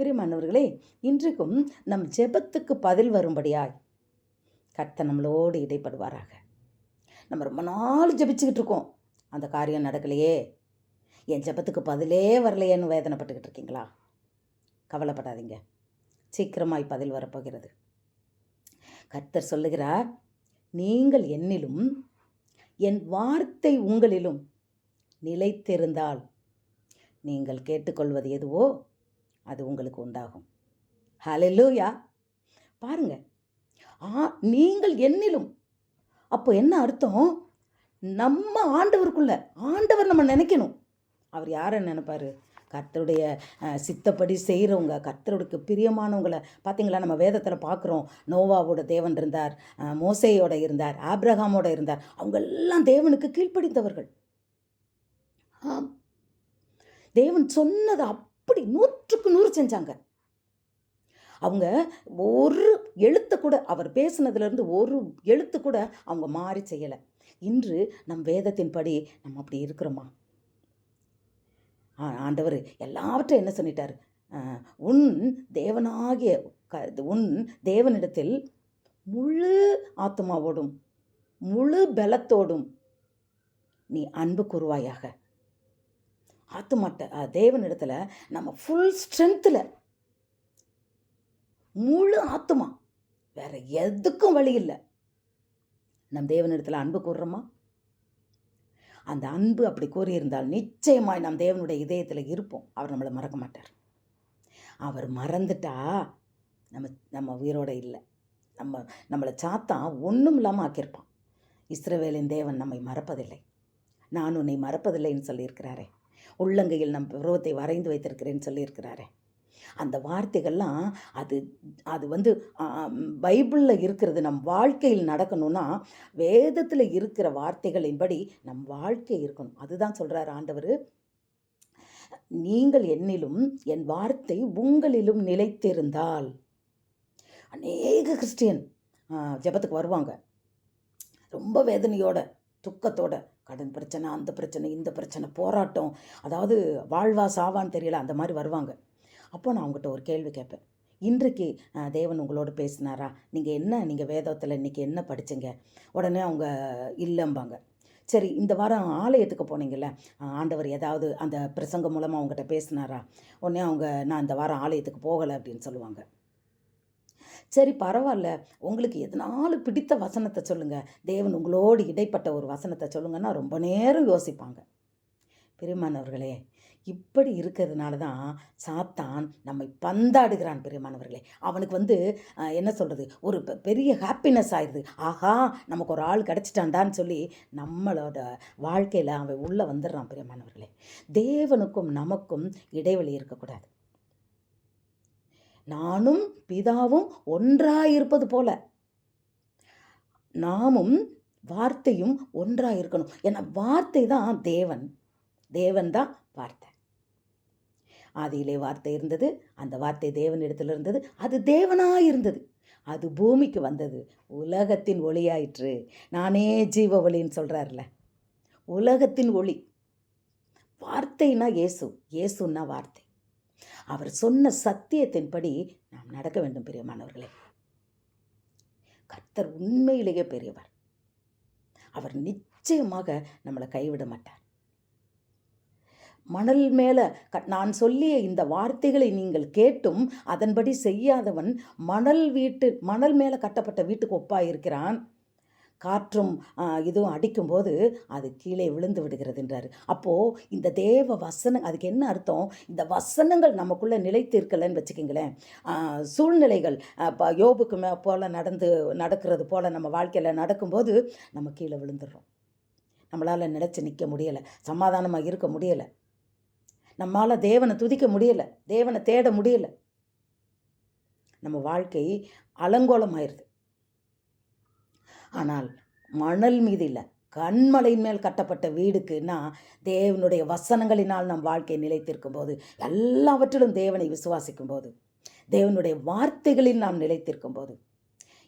பிரிமானவர்களே இன்றைக்கும் நம் ஜெபத்துக்கு பதில் வரும்படியாய் கர்த்தர் நம்மளோடு இடைப்படுவாராக. நம்ம ரொம்ப நாள் ஜெபிச்சுக்கிட்டு இருக்கோம். அந்த காரியம் நடக்கலையே. என் ஜெபத்துக்கு பதிலே வரலையேன்னு வேதனைப்பட்டுக்கிட்டு இருக்கீங்களா? கவலைப்படாதீங்க. சீக்கிரமாய் பதில் வரப்போகிறது. கர்த்தர் சொல்லுகிறார் நீங்கள் என்னிலும் என் வார்த்தை உங்களிலும் நிலைத்திருந்தால் நீங்கள் கேட்டுக்கொள்வது எதுவோ அது உங்களுக்கு உண்டாகும். ஹலெல்லூயா பாருங்க. ஆ நீங்கள் என்னிலும். அப்போ என்ன அர்த்தம்? நம்ம ஆண்டவருக்குள்ள ஆண்டவர் நம்ம நினைக்கணும். அவர் யாரை நினைப்பாரு? கர்த்தருடைய சித்தப்படி செய்கிறவங்க கர்த்தருக்கு பிரியமானவங்களை. பார்த்தீங்களா நம்ம வேதத்தில் பார்க்குறோம் நோவாவோட தேவன் இருந்தார் மோசையோட இருந்தார் ஆப்ரஹாமோட இருந்தார். அவங்க எல்லாம் தேவனுக்கு கீழ்ப்படிந்தவர்கள். ஆம். தேவன் சொன்னதை அப்படி நூற்றுக்கு நூறு செஞ்சாங்க. அவங்க ஒரு எழுத்து கூட அவர் பேசுனதுலேருந்து ஒரு எழுத்து கூட அவங்க மாறி செய்யலை. இன்று நம் வேதத்தின்படி நம்ம அப்படி இருக்கிறோமா? ஆ- ஆண்டவர் எல்லாவற்றையும் என்ன சொல்லிட்டார்? உன் தேவனாகிய க உன் தேவனிடத்தில் முழு ஆத்மாவோடும் முழு பலத்தோடும் நீ அன்பு கூறுவாயாக. ஆத்துமாட்ட தேவனிடத்தில் நம்ம ஃபுல் ஸ்ட்ரென்த்தில் முழு ஆத்துமா. வேற எதுக்கும் வழி இல்லை. நம் தேவனிடத்தில் அன்பு கூறுறோமா அந்த அன்பு அப்படி கூறியிருந்தால் நிச்சயமாய் நம் தேவனுடைய இதயத்தில் இருப்போம். அவர் நம்மளை மறக்க மாட்டார். அவர் மறந்துட்டா நம்ம நம்ம உயிரோட இல்லை. நம்ம நம்மளை சாத்தா ஒன்றும் இல்லாமல் ஆக்கியிருப்பான். இஸ்ரவேலின் தேவன் நம்மை மறப்பதில்லை. நான் உன்னை மறப்பதில்லைன்னு சொல்லியிருக்கிறாரே. உள்ளங்கையில் நம் பருவத்தை வரைந்து வைத்திருக்கிறேன்னு சொல்லியிருக்கிறாரே. அந்த வார்த்தைகள்லாம் அது அது வந்து பைபிளில் இருக்கிறது நம் வாழ்க்கையில் நடக்கணும்னா வேதத்தில் இருக்கிற வார்த்தைகளின்படி நம் வாழ்க்கை இருக்கணும். அதுதான் சொல்கிறார் ஆண்டவர். நீங்கள் என்னிலும் என் வார்த்தை உங்களிலும் நிலைத்திருந்தால். அநேக கிறிஸ்டியன் ஜெபத்துக்கு வருவாங்க. ரொம்ப வேதனையோட துக்கத்தோட. கடன் பிரச்சனை அந்த பிரச்சனை இந்த பிரச்சனை போராட்டம். அதாவது வாழ்வா சாவான்னு தெரியல அந்த மாதிரி வருவாங்க. அப்போ நான் அவங்ககிட்ட ஒரு கேள்வி கேட்பேன். இன்றைக்கு தேவன் உங்களோட பேசினாரா? நீங்கள் என்ன நீங்கள் வேதத்தில் இன்றைக்கி என்ன படிச்சீங்க? உடனே அவங்க இல்லைம்பாங்க. சரி இந்த வாரம் ஆலயத்துக்கு போனீங்கல்ல ஆண்டவர் ஏதாவது அந்த பிரசங்கம் மூலமாக அவங்ககிட்ட பேசினாரா? உடனே அவங்க நான் இந்த வாரம் ஆலயத்துக்கு போகலை அப்படின்னு சொல்லுவாங்க. சரி பரவாயில்ல உங்களுக்கு எதனாலும் பிடித்த வசனத்தை சொல்லுங்கள் தேவன் உங்களோடு இடைப்பட்ட ஒரு வசனத்தை சொல்லுங்கன்னா ரொம்ப நேரம் யோசிப்பாங்க. பெருமானவர்களே இப்படி இருக்கிறதுனால தான் சாத்தான் நம்மை பந்தாடுகிறான் பெரியமானவர்களே. அவனுக்கு வந்து என்ன சொல்கிறது ஒரு பெ- பெரிய ஹாப்பினஸ் ஆயிடுது. ஆஹா நமக்கு ஒரு ஆள் கிடச்சிட்டான்டான்னு சொல்லி நம்மளோட வாழ்க்கையில் அவன் உள்ளே வந்துடுறான் பெரியமானவர்களே. தேவனுக்கும் நமக்கும் இடைவெளி இருக்கக்கூடாது. நானும் பிதாவும் ஒன்றாயிருப்பது போல. நாமும் வார்த்தையும் ஒன்றாக இருக்கணும் ஏன்னா வார்த்தை தான் தேவன். தேவன் தான் வார்த்தை. ஆதியிலே வார்த்தை இருந்தது அந்த வார்த்தை தேவனிடத்தில் இருந்தது அது தேவனாக இருந்தது அது பூமிக்கு வந்தது. உலகத்தின் ஒளியாயிற்று. நானே ஜீவ ஒளின்னு சொல்கிறார்ல உலகத்தின் ஒளி. வார்த்தைனா இயேசு. இயேசுன்னா வார்த்தை. அவர் சொன்ன சத்தியத்தின்படி நாம் நடக்க வேண்டும் பிரியமானவர்களே கர்த்தர் உண்மையிலேயே பெரியவர். அவர் நிச்சயமாக நம்மளை கைவிட மாட்டார். மணல் மேலே நான் சொல்லிய இந்த வார்த்தைகளை நீங்கள் கேட்டும் அதன்படி செய்யாதவன் மணல் வீட்டு மணல் மேலே கட்டப்பட்ட வீட்டுக்கு ஒப்பாயிருக்கிறான். காற்றும் இதுவும் அடிக்கும்போது அது கீழே விழுந்து விடுகிறதுன்றார் அப்போது இந்த தேவ வசனம் அதுக்கு என்ன அர்த்தம்? இந்த வசனங்கள் நமக்குள்ளே நிலைத்து இருக்கலைன்னு வச்சுக்கிங்களேன் சூழ்நிலைகள் இப்போ யோபுக்கு மே போல் நடந்து நடக்கிறது போல் நம்ம வாழ்க்கையில் நடக்கும்போது நம்ம கீழே விழுந்துடுறோம். நம்மளால் நிலச்சி நிற்க முடியலை. சமாதானமாக இருக்க முடியலை. நம்மளால் தேவனை துதிக்க முடியலை. தேவனை தேட முடியலை. நம்ம வாழ்க்கை அலங்கோலமாயிருது. ஆனால் மணல் மீது இல்லை கண்மலையின் மேல் கட்டப்பட்ட வீடுக்குன்னா தேவனுடைய வசனங்களினால் நம் வாழ்க்கை நிலைத்திருக்கும் போது எல்லாவற்றிலும் தேவனை விசுவாசிக்கும் போது தேவனுடைய வார்த்தைகளில் நாம் நிலைத்திருக்கும் போது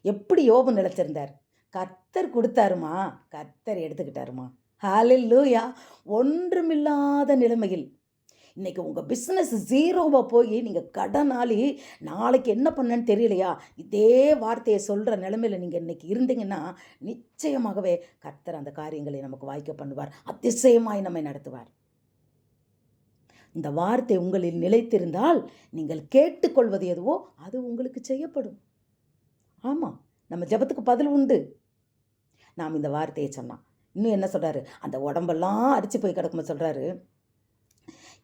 எப்படி யோபு நிலைச்சிருந்தார் கத்தர் கொடுத்தாருமா? கத்தர் எடுத்துக்கிட்டாருமா? ஹாலில் லூயா ஒன்றுமில்லாத நிலைமையில் இன்னைக்கு உங்கள் பிஸ்னஸ் ஜீரோவாக போய் நீங்கள் கடனாளி நாளைக்கு என்ன பண்ணேன்னு தெரியலையா? இதே வார்த்தையை சொல்கிற நிலமையில நீங்கள் இன்னைக்கு இருந்தீங்கன்னா நிச்சயமாகவே கர்த்தர் அந்த காரியங்களை நமக்கு வாய்க்க பண்ணுவார். அதிசயமாய் நம்மை நடத்துவார். இந்த வார்த்தை உங்களில் நிலைத்திருந்தால் நீங்கள் கேட்டுக்கொள்வது எதுவோ அது உங்களுக்கு செய்யப்படும். ஆமாம் நம்ம ஜெபத்துக்கு பதில் உண்டு. நாம் இந்த வார்த்தையை சொன்னான் இன்னும் என்ன சொல்கிறாரு அந்த உடம்பெல்லாம் அரிச்சு போய் கிடக்கும்போது சொல்கிறாரு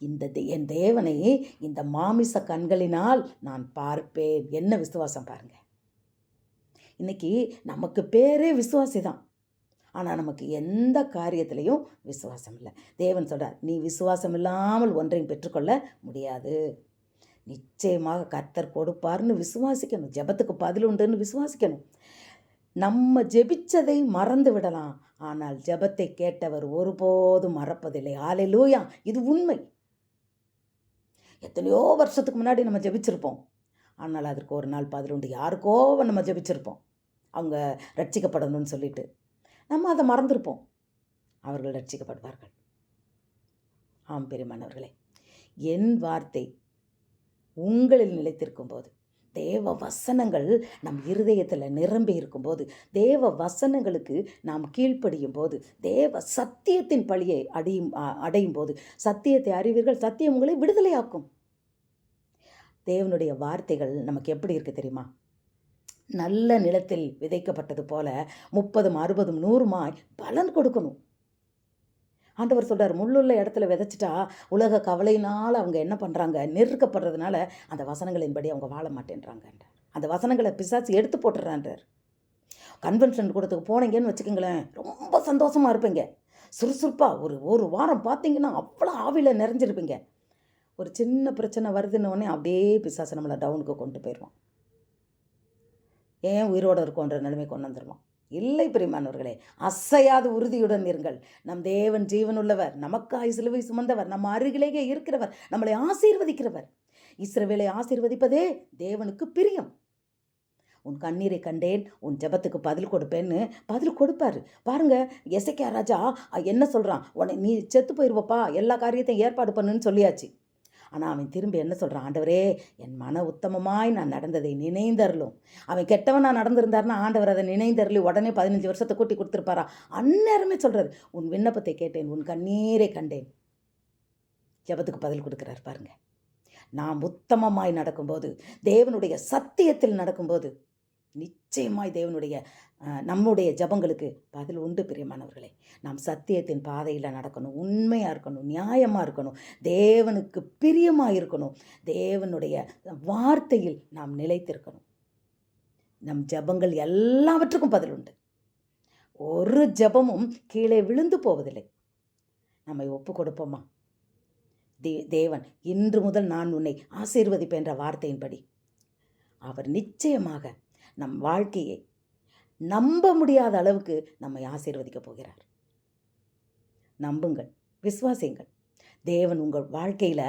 இந்த என் தேவனை இந்த மாமிச கண்களினால் நான் பார்ப்பேன். என்ன விசுவாசம் பாருங்க. இன்னைக்கு நமக்கு பேரே விசுவாசி தான் ஆனால் நமக்கு எந்த காரியத்திலையும் விசுவாசம் இல்லை. தேவன் சொல்கிறார் நீ விசுவாசம் இல்லாமல் ஒன்றையும் பெற்றுக்கொள்ள முடியாது. நிச்சயமாக கர்த்தர் கொடுப்பார்னு விசுவாசிக்கணும். ஜெபத்துக்கு பதில் உண்டுன்னு விசுவாசிக்கணும். நம்ம ஜெபிச்சதை மறந்து விடலாம். ஆனால் ஜபத்தை கேட்டவர் ஒருபோதும் மறப்பதில்லை. ஆலையிலூயா இது உண்மை. எத்தனையோ வருஷத்துக்கு முன்னாடி நம்ம ஜெபிச்சிருப்போம். ஆனால் அதற்கு ஒரு நாள் பதினொன்று யாருக்கோ நம்ம ஜெபிச்சிருப்போம். அவங்க ரட்சிக்கப்படணும்னு சொல்லிட்டு. நம்ம அதை மறந்துருப்போம். அவர்கள் ரட்சிக்கப்படுவார்கள். ஆம் பெருமானவர்களே என் வார்த்தை உங்களில் நிலைத்திருக்கும் போது தேவ வசனங்கள் நம் இருதயத்தில் நிரம்பி இருக்கும்போது தேவ வசனங்களுக்கு நாம் கீழ்ப்படியும் போது தேவ சத்தியத்தின் பழியை அடையும் அடையும் போது சத்தியத்தை அறிவீர்கள் சத்தியம் உங்களை விடுதலையாக்கும். தேவனுடைய வார்த்தைகள் நமக்கு எப்படி இருக்கு தெரியுமா? நல்ல நிலத்தில் விதைக்கப்பட்டது போல முப்பதும் அறுபதும் நூறுமாய் பலன் கொடுக்கணும். ஆண்டவர் சொல்கிறார் முள்ளுள்ள இடத்துல விதைச்சிட்டா உலக கவலையினால் அவங்க என்ன பண்ணுறாங்க நெருக்கப்படுறதுனால அந்த வசனங்களின்படி அவங்க வாழ மாட்டேன்றாங்க அந்த வசனங்களை பிசாசு எடுத்து போட்டுறான்றார் கன்வென்ஷன் கூடத்துக்கு போனீங்கன்னு வச்சுக்கோங்களேன் ரொம்ப சந்தோஷமாக இருப்பீங்க. சுறுசுறுப்பாக ஒரு ஒரு வாரம் பார்த்தீங்கன்னா அவ்வளோ ஆவியில் நிறைஞ்சிருப்பீங்க. ஒரு சின்ன பிரச்சனை வருதுன்னு அப்படியே பிசாசு நம்மளை டவுனுக்கு கொண்டு போயிடுவான். ஏன் உயிரோடு இருக்கோன்ற நிலைமை கொண்டு வந்துடுவான் இல்லை பிரிமானவர்களே அசையாது உறுதியுடன் இருங்கள். நம் தேவன் ஜீவனுள்ளவர் நமக்காய் சிலுவை சுமந்தவர் நம்ம அருகிலேயே இருக்கிறவர் நம்மளை ஆசீர்வதிக்கிறவர். இஸ்ரவேலை ஆசீர்வதிப்பதே தேவனுக்கு பிரியம். உன் கண்ணீரை கண்டேன் உன் ஜெபத்துக்கு பதில் கொடுப்பேன்னு பதில் கொடுப்பாரு. பாருங்க எசைக்கா ராஜா என்ன சொல்கிறான் உன்னை நீ செத்து போயிருவப்பா எல்லா காரியத்தையும் ஏற்பாடு பண்ணுன்னு சொல்லியாச்சு. ஆனால் அவன் திரும்பி என்ன சொல்கிறான் ஆண்டவரே என் மன உத்தமமாய் நான் நடந்ததை நினைந்தருளும். அவன் கெட்டவனா நடந்திருந்தாருன்னா ஆண்டவர் அதை நினைந்தருளி உடனே பதினஞ்சு வருஷத்தை கூட்டி கொடுத்துருப்பாரா? அந்நேரமே சொல்கிறார் உன் விண்ணப்பத்தை கேட்டேன் உன் கண்ணீரை கண்டேன். ஜெபத்துக்கு பதில் கொடுக்குறார் பாருங்க. நாம் உத்தமமாய் நடக்கும்போது தேவனுடைய சத்தியத்தில் நடக்கும்போது நிச்சயமாய் தேவனுடைய நம்முடைய ஜபங்களுக்கு பதில் உண்டு பிரியமானவர்களே. நாம் சத்தியத்தின் பாதையில் நடக்கணும் உண்மையாக இருக்கணும் நியாயமாக இருக்கணும் தேவனுக்கு பிரியமாக இருக்கணும் தேவனுடைய வார்த்தையில் நாம் நிலைத்திருக்கணும். நம் ஜபங்கள் எல்லாவற்றுக்கும் பதில் உண்டு. ஒரு ஜபமும் கீழே விழுந்து போவதில்லை. நம்மை ஒப்பு கொடுப்போமா? தே தேவன் இன்று முதல் நான் உன்னை ஆசீர்வதிப்பேன் என்ற வார்த்தையின்படி. அவர் நிச்சயமாக நம் வாழ்க்கையை நம்ப முடியாத அளவுக்கு நம்மை ஆசீர்வதிக்கப் போகிறார். நம்புங்கள் விசுவாசியுங்கள். தேவன் உங்கள் வாழ்க்கையில்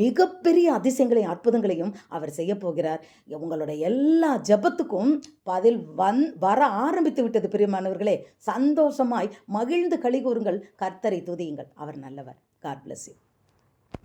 மிகப்பெரிய அதிசயங்களையும் அற்புதங்களையும் அவர் செய்ய போகிறார். உங்களுடைய எல்லா ஜெபத்துக்கும் பதில் வந் வர ஆரம்பித்து விட்டது பிரியமானவர்களே சந்தோஷமாய் மகிழ்ந்து கழிகூறுங்கள் கர்த்தரை துதியுங்கள். அவர் நல்லவர். God bless you